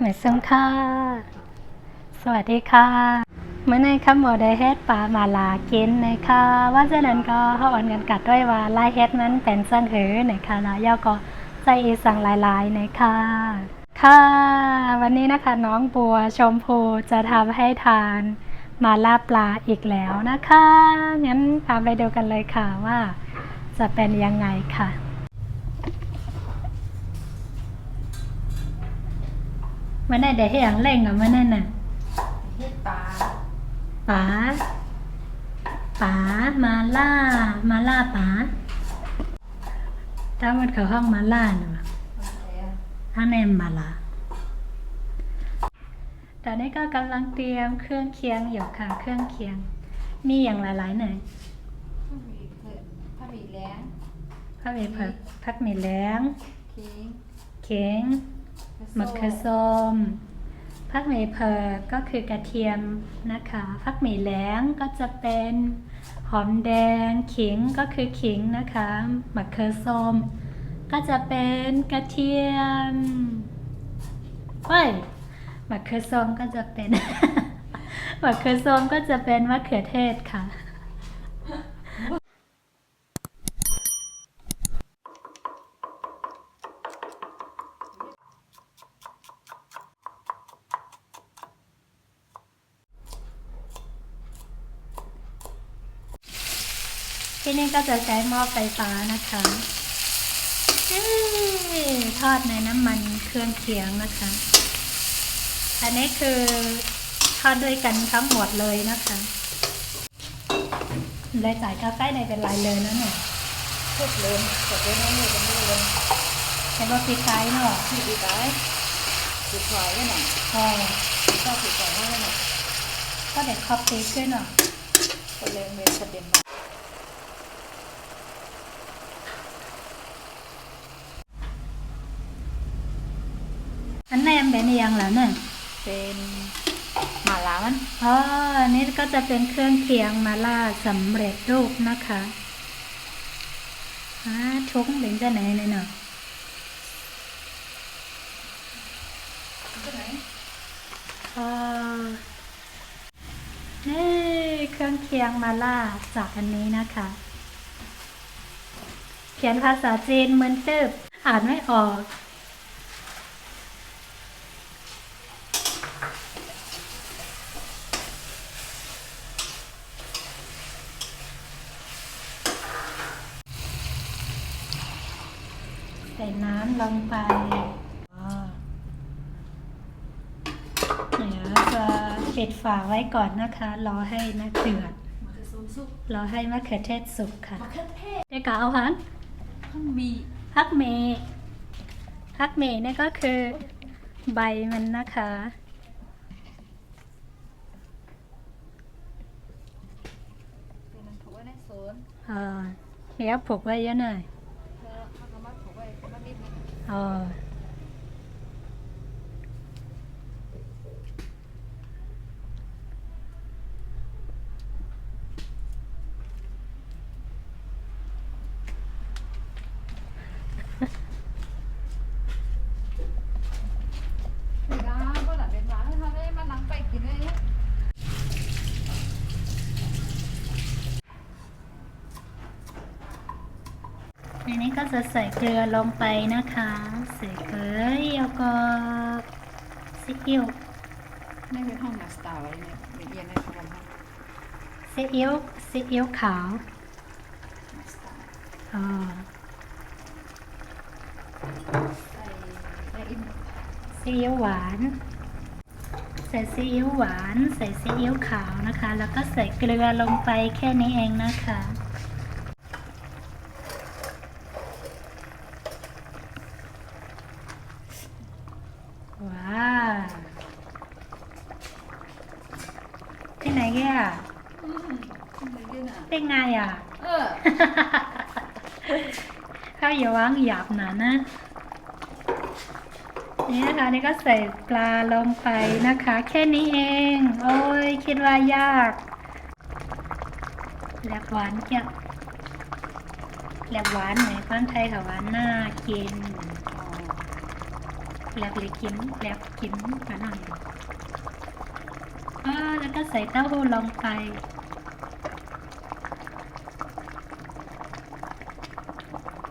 หมายซึ่งค่ะ สวัสดีค่ะ เมื่อในคำบอกได้เฮ็ดปลามาลากินนะคะว่าฉะนั้นก็เขาอ่อนกันกัดด้วยว่าลายเฮ็ดนั้นเป็นสังหือนะคะแล้วย่อก็ใจอีสั่งหลายๆนะคะค่ะ วันนี้นะคะน้องบัวชมพูจะทำให้ทาน มาลาปลาอีกแล้วนะคะ งั้นตามไปดูกันเลยค่ะว่าจะเป็นยังไงค่ะ มันได้เดี๋ยวให้อย่างเร่งอะมันนั่นน่ะเฮ็ดปลาป๋าป๋ามาล่า มาล่าป๋าถ้ามันเข้าห้องมาล่าเนาะอะไรอะถ้าแนมมาล่า ตอนนี้ก็กำลังเตรียมเครื่องเคียงอยู่ค่ะ เครื่องเคียง มีอย่างหลายๆหน่อยถ้ามีเผือกถ้ามีแล้งพักมีผักพักมีแล้งขิงเข็งมะเขือส้มพักหมีเผือกก็คือกระเทียมนะคะพักหมีแหลงก็จะเป็นหอมแดงขิงก็คือขิงนะคะมะเขือส้มก็จะเป็นกระเทียมเฮ้ย มะเขือส้มก็จะเป็นมะเขือส้มก็จะเป็นมะเขือเทศค่ะ ที่นี่ก็จะใช้หม้อไฟฟ้านะคะทอดในน้ำมันเครื่องเคียงนะคะ อันนี้คือทอดด้วยกันทั้งหมดเลยนะคะเลยจ่ายกาแฟในเป็นไรเลยนะเนี่ยทุกเลนกดเลยน้องเลยเป็นเลนใช้บะพริกไทยเนาะที่ดีไปติดไฟไว้หน่อยอ๋อชอบติดไฟไว้หน่อยก็เด็กคอปปี้ขึ้นเนาะก็เลยเมนประเด็นมาอันแนมเป็นยังแล้วเนี่ย เป็นหมาลามันอ๋ออันนี้ก็จะเป็นเครื่องเคียงมาล่าสำเร็จรูปนะคะอ่าทุกเป็นจะไหนเนี่ยเนาะที่ไหนอ่านี่เครื่องเคียงมาล่าจากอันนี้นะคะ เขียนภาษาจีนเหมือนเตึบอ่านไม่ออก ส่น้ำลงไปอ๋อเดี๋ยวจะปิดฝาไว้ก่อนนะคะ รอให้น้ำเดือดมะเขือส้มสุกรอให้มะเขือเทศสุกค่ะ มะเขือเทศเด็กกะเอาหันข้างมีพักเมพักเมเนี่ยก็คือใบมันนะคะเป็นมันถูกไว้ในโซนเออเดี๋ยวผูกไว้เยอะหน่อย แล้วมันก็มาถูกไว้เป็นมันนิ ดนึง เออ ไม่ได้ก็หลังเป็นหมาให้เขาได้มานั่งไปกินเลย ในนี้ก็จะใส่เกลือลงไปนะคะ ใส่เกลือแล้วก็ซีอิ๊วนี่เป็นห้องนักสตาร์ไว้เนี่ยเป็นเอียนในคอมห้องซีอิ๊วซีอิ๊วขาวนักสตาร์อ๋อใส่ได้อิ่มซีอิ๊วหวาน ใส่ซีอิ๊วหวาน ใส่ซีอิ๊วขาวนะคะ แล้วก็ใส่เกลือลงไปแค่นี้เองนะคะ ว้าวที่ไหนแกอะอืมอะไรด้วยน่ะเป็นไงอะ เออ ข้าวอย่าวางหยาบหนานะ นี่นะคะนี่ก็ใส่ปลาลงไปนะคะ แค่นี้เอง โอ้ยคิดว่ายากแลบหวานเจียบแลบหวานไหนคนไทยกับหวานน่ากิน แลบเลยกินแลบกินกันหน่อยอ่าแล้วก็ใส่เต้าหู้ลงไป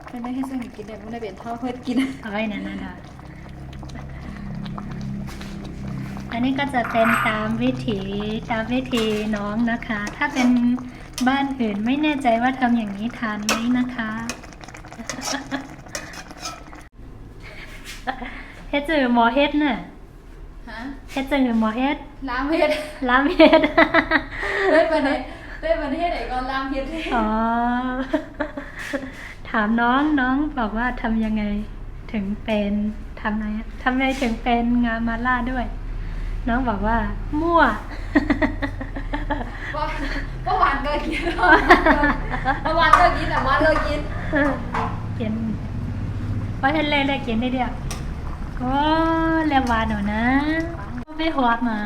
เป็นได้แค่ซึ่งกินได้ไม่ได้เป็นเท่าเพื่อนกินเอาไว้นั่นนะอันนี้ก็จะเป็นตามวิถีตามวิธีน้องนะคะ ถ้าเป็นบ้านอื่นไม่แน่ใจว่าทำอย่างนี้ทานไหมนะคะ เฮ็ดจือหมอเฮ็ดน่ะฮะเฮ็ดจือหมอเฮ็ดล้างเฮ็ดล้ำเฮ็ดเต้นประเทศเต้นประเทศไหนก็ล้างเฮ็ดอ๋อถามน้องน้องบอกว่าทำยังไงถึงเป็นทำไงทำไงถึงเป็นงานมาล่าด้วย น้องบอกว่า มั่วว่าว่าหวานก็กินว่าหวานก็กินแต่ว่าเลิกกินกินเพราะเห็นเลยเลยกินได้เดียว ก็เรียกหวานหนูนะไม่หวานมา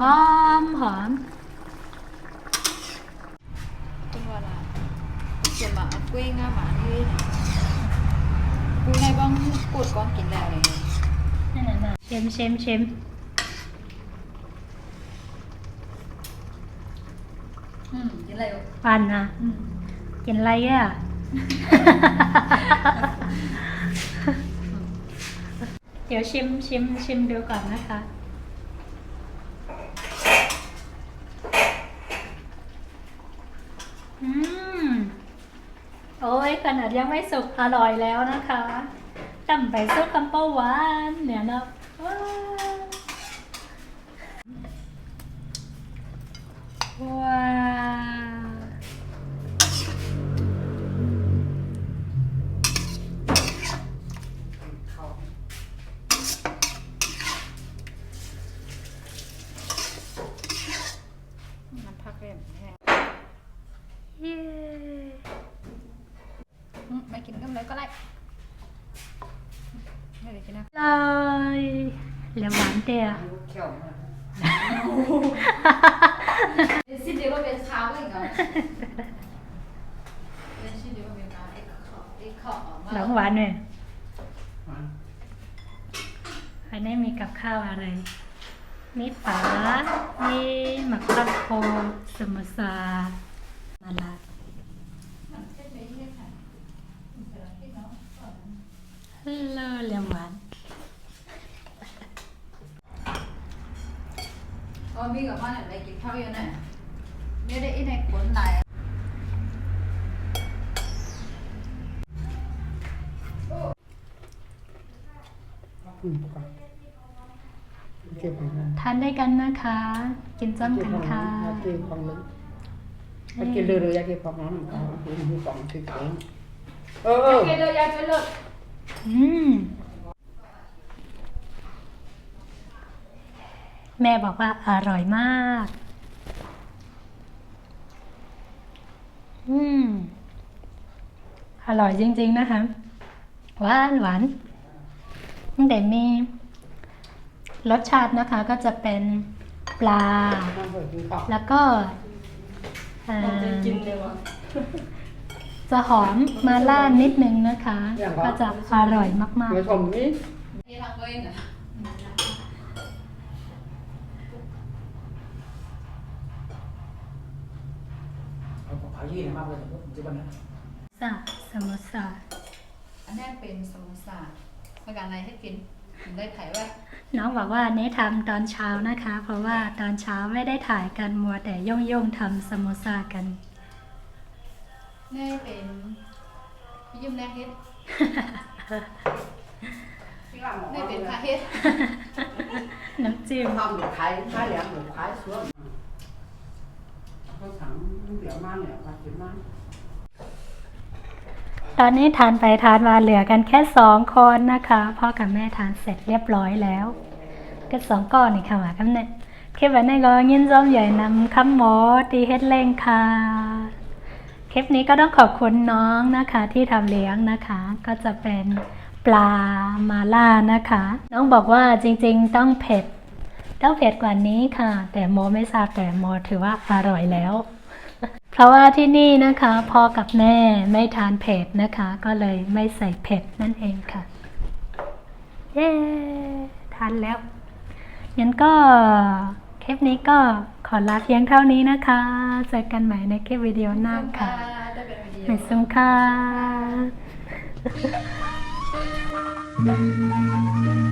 หอมหอมคุณว่าล่ะเกี่ยวกับกุ้ยง่าหมานี่กูในบ้องกูดก้อนกินแล้วเลยนั่นน่ะนะเชมเชมเชมอืมกินอะไรอยู่หวานนะอืมกินอะไรอะ เดี๋ยว ชิมชิมชิมดูก่อนนะคะ อืม โอ้ยขนาดยังไม่สุกอร่อยแล้วนะคะจำไปซุปกัมเปาหวานเนี่ยนะ เล่มแห้งเย้อืมไม่กินก็เลยก็ได้ไม่ได้กินนะเลยเหลือหวานเดียวสิเดียวก็เป็นข้าวอีกเหรอเป็นสิเดียวก็เป็นข้าวไอ้ข้าวไอ้ข้าวหลังหวานเนี่ยอันนี้มีกับข้าวอะไร มีปลามีหมักข้าวโพดสมุสามาลาฮัลโหลเหลือหวานอ๋อมีกับว่าไหนกินข้าวเยอะหน่อยไม่ได้อีในขนไหนอืมปกติเก็บของมันทานได้กันนะคะ กินจ้ำกันค่ะอยากเก็บของมันอยากเก็บเรือๆอยากเก็บของมันเอาคือมีของคือของเออเออเกลือยาจะเลิกอืมแม่บอกว่าอร่อยมาก อืม อร่อยจริง ๆ นะคะ หวานหวานแต่มี รสชาตินะคะก็จะเป็นปลามันเปิดกินข้าวแล้วก็เอ่อจะหอมมาล่านิดนึงนะคะ ก็จะอร่อยมากเดี๋ยวชมนี่นี่ทางตัวเองอะเอาของเขายี่มากเลยผมจะบันนะๆซาสมุสาอันนี้เป็นสมุนไพรเมื่อการอะไรให้กินถึง ได้ถ่ายไว้น้องบอกว่าเน้ทำตอนเช้านะคะ เพราะว่าตอนเช้าไม่ได้ถ่ายกันมัวแต่ย่องย่งๆทำสมุสากันนี่เป็นยืมแรกเฮ็ดนี่เป็นพาเฮ็ดน้ำจิ้มทำหมูขายขายแหลมหมูขายสวนเขาสั่งเดี๋ยวมาเนี่ยมากินมา ตอนนี้ทานไปทานมาเหลือกันแค่สองคนนะคะพ่อกับแม่ทานเสร็จเรียบร้อยแล้วก็สองก้อนนี่ค่ะหมาคำเนี่ยคลิปวันนี้ก็ยินส้มใหญ่นำคำหมอตีเฮ็ดเล่งค่ะ คลิปนี้ก็ต้องขอบคุณน้องนะคะที่ทำเลี้ยงนะคะ ก็จะเป็นปลามาล่านะคะ น้องบอกว่าจริงๆต้องเผ็ดต้องเผ็ดกว่านี้ค่ะ แต่โมไม่ทราบแต่โมถือว่าอร่อยแล้ว เพราะว่าที่นี่นะคะพ่อกับแม่ไม่ทานเผ็ดนะคะ ก็เลยไม่ใส่เผ็ดนั่นเองค่ะ เย้ ทานแล้วงั้นก็คลิปนี้ก็ขอลาเพียงเท่านี้นะคะ เจอกันใหม่ในคลิปวิดีโอหน้าค่ะได้เป็นวิดีโอไม่ซุ้มค่ะเ